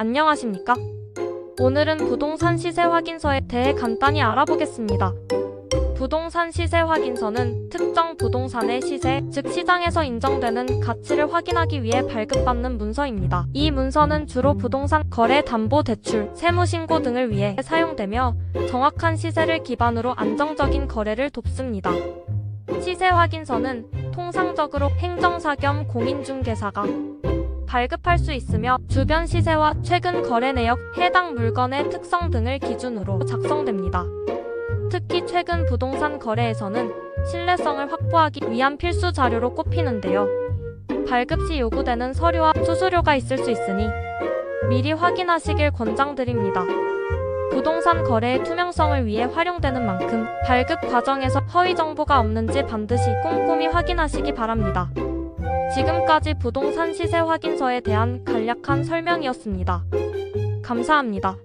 안녕하십니까? 오늘은 부동산 시세 확인서에 대해 간단히 알아보겠습니다. 부동산 시세 확인서는 특정 부동산의 시세, 즉 시장에서 인정되는 가치를 확인하기 위해 발급받는 문서입니다. 이 문서는 주로 부동산 거래 담보 대출, 세무 신고 등을 위해 사용되며 정확한 시세를 기반으로 안정적인 거래를 돕습니다. 시세 확인서는 통상적으로 행정사 겸 공인중개사가 발급할 수 있으며 주변 시세와 최근 거래 내역, 해당 물건의 특성 등을 기준으로 작성됩니다. 특히 최근 부동산 거래에서는 신뢰성을 확보하기 위한 필수 자료로 꼽히는데요. 발급 시 요구되는 서류와 수수료가 있을 수 있으니 미리 확인하시길 권장드립니다. 부동산 거래의 투명성을 위해 활용되는 만큼 발급 과정에서 허위 정보가 없는지 반드시 꼼꼼히 확인하시기 바랍니다. 지금까지 부동산 시세 확인서에 대한 간략한 설명이었습니다. 감사합니다.